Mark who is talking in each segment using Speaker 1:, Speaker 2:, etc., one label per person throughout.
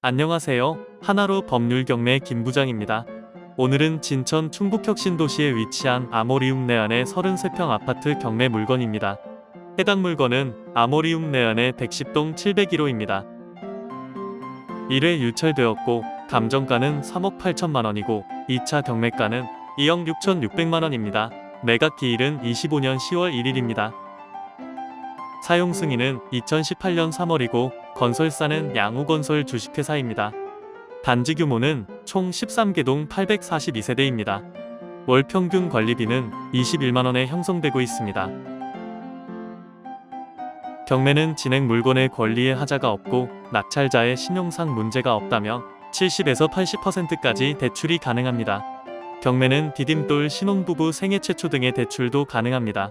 Speaker 1: 안녕하세요. 하나로 법률 경매 김 부장입니다. 오늘은 진천 충북혁신도시에 위치한 아모리움 내안의 33평 아파트 경매 물건입니다. 해당 물건은 아모리움 내안의 110동 701호입니다. 1회 유찰되었고 감정가는 3억 8천만 원이고 2차 경매가는 2억 6천 6백만 원입니다. 매각 기일은 25년 10월 1일입니다. 사용 승인은 2018년 3월이고 건설사는 양우건설 주식회사입니다. 단지 규모는 총 13개동 842세대입니다. 월 평균 관리비는 21만 원에 형성되고 있습니다. 경매는 진행 물건의 권리에 하자가 없고 낙찰자의 신용상 문제가 없다면 70에서 80%까지 대출이 가능합니다. 경매는 디딤돌 신혼부부 생애 최초 등의 대출도 가능합니다.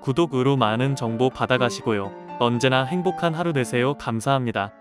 Speaker 1: 구독으로 많은 정보 받아가시고요. 언제나 행복한 하루 되세요. 감사합니다.